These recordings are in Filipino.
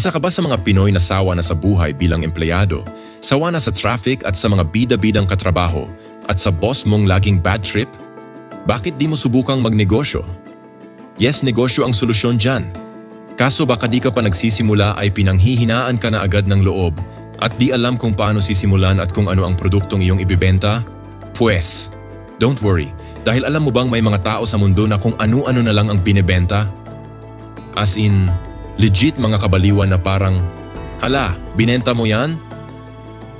Isa ka ba sa mga Pinoy na sawa na sa buhay bilang empleyado, sawa na sa traffic at sa mga bida-bidang katrabaho, at sa boss mong laging bad trip? Bakit di mo subukang magnegosyo? Yes, negosyo ang solusyon dyan. Kaso baka di ka pa nagsisimula ay pinanghihinaan ka na agad ng loob at di alam kung paano sisimulan at kung ano ang produktong iyong ibibenta? Pwes, don't worry, dahil alam mo bang may mga tao sa mundo na kung ano-ano na lang ang binebenta? As in, legit mga kabaliwan na parang, Hala, binenta mo yan?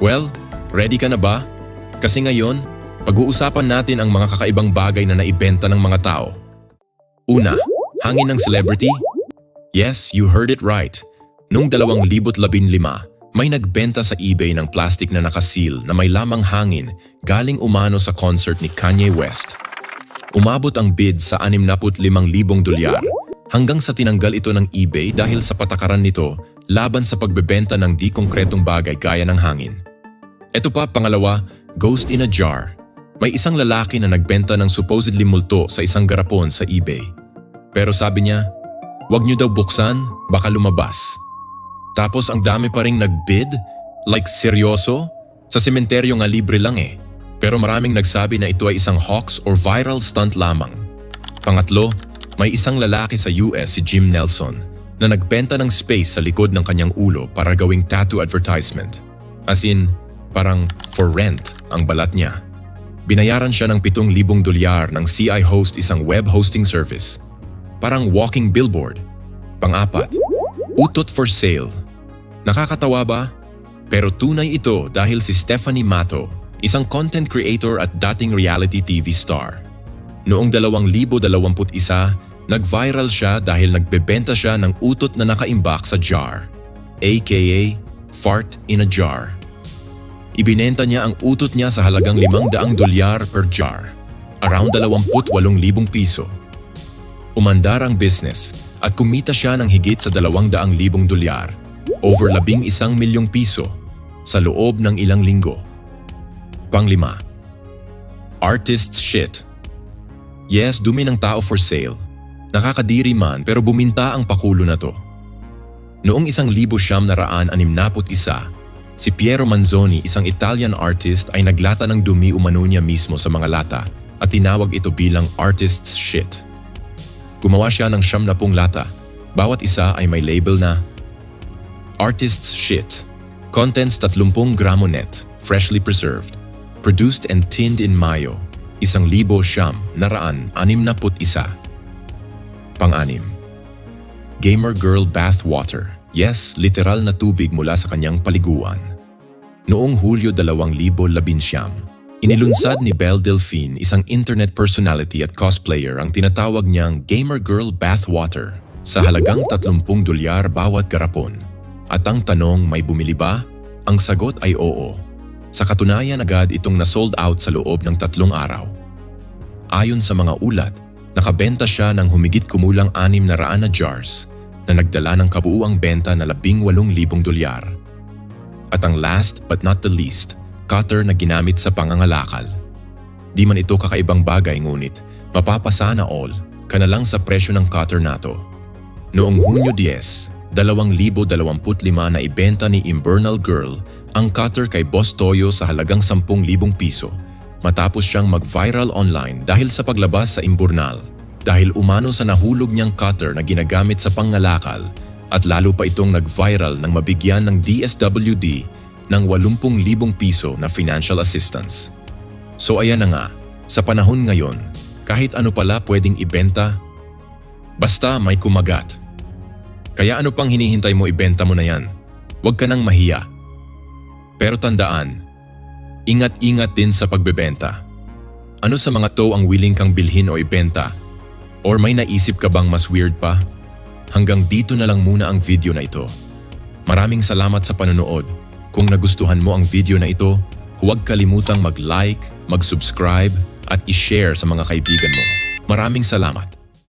Well, ready ka na ba? Kasi ngayon, pag-uusapan natin ang mga kakaibang bagay na naibenta ng mga tao. Una, hangin ng celebrity? Yes, you heard it right. Noong 2015, may nagbenta sa eBay ng plastic na nakasil na may lamang hangin galing umano sa concert ni Kanye West. Umabot ang bid sa 65,000 dolyar hanggang sa tinanggal ito ng eBay dahil sa patakaran nito laban sa pagbebenta ng di konkretong bagay gaya ng hangin. Ito pa, pangalawa, ghost in a jar. May isang lalaki na nagbenta ng supposedly multo sa isang garapon sa eBay. Pero sabi niya, wag niyo daw buksan, baka lumabas. Tapos ang dami pa ring nagbid? Like seryoso? Sa sementeryo nga libre lang eh. Pero maraming nagsabi na ito ay isang hoax or viral stunt lamang. Pangatlo, may isang lalaki sa US si Jim Nelson na nagbenta ng space sa likod ng kanyang ulo para gawing tattoo advertisement. As in, parang for rent ang balat niya. Binayaran siya ng 7,000 dolyar ng CI Host isang web hosting service. Parang walking billboard. Pang-apat, utot for sale. Nakakatawa ba? Pero tunay ito dahil si Stephanie Mato, isang content creator at dating reality TV star. Noong 2021, nag-viral siya dahil nagbebenta siya ng utot na nakaimbak sa jar, aka fart in a jar. Ibinenta niya ang utot niya sa halagang 500 dolyar per jar, around 28,000 piso. Umandar ang business at kumita siya ng higit sa 200,000 dolyar, over 11 milyong piso, sa loob ng ilang linggo. Panglima, artist's shit. Yes, dumi ng tao for sale. Nakakadiri man pero buminta ang pakulo na to. Noong isang libo siyam na raan animnaput isa, si Piero Manzoni, isang Italian artist ay naglata ng dumi umano niya mismo sa mga lata at tinawag ito bilang artist's shit. Gumawa siya ng siyam na pung lata. Bawat isa ay may label na Artist's Shit. Contents 30 gramo net, freshly preserved. Produced and tinned in Mayo. Isang libo siyam, naraan, anim na put isa. Pang-anim. Gamer Girl Bath Water. Yes, literal na tubig mula sa kanyang paliguan. Noong Hulyo 2019, inilunsad ni Belle Delphine, isang internet personality at cosplayer ang tinatawag niyang Gamer Girl Bath Water sa halagang 30 dolyar bawat garapon. At ang tanong, may bumili ba? Ang sagot ay oo. Sa katunayan agad itong na-sold out sa loob ng tatlong araw. Ayon sa mga ulat, nakabenta siya ng humigit kumulang anim na raan na jars na nagdala ng kabuuang benta na 18,000 dolyar. At ang last but not the least, cutter na ginamit sa pangangalakal. Di man ito kakaibang bagay ngunit mapapasana all ka na lang sa presyo ng cutter nato. Noong Hunyo 10, 2025 na ibenta ni Imbernal Girl ang cutter kay Boss Toyo sa halagang 10,000 piso matapos siyang mag-viral online dahil sa paglabas sa Imburnal dahil umano sa nahulog niyang cutter na ginagamit sa pangalakal at lalo pa itong nag-viral nang mabigyan ng DSWD ng 80,000 piso na financial assistance. So ayan na nga, sa panahon ngayon, kahit ano pala pwedeng ibenta, basta may kumagat. Kaya ano pang hinihintay mo ibenta mo na yan? Huwag ka nang mahiya. Pero tandaan, ingat-ingat din sa pagbebenta. Ano sa mga to ang willing kang bilhin o ibenta? Or may naisip ka bang mas weird pa? Hanggang dito na lang muna ang video na ito. Maraming salamat sa panonood. Kung nagustuhan mo ang video na ito, huwag kalimutang mag-like, mag-subscribe at i-share sa mga kaibigan mo. Maraming salamat.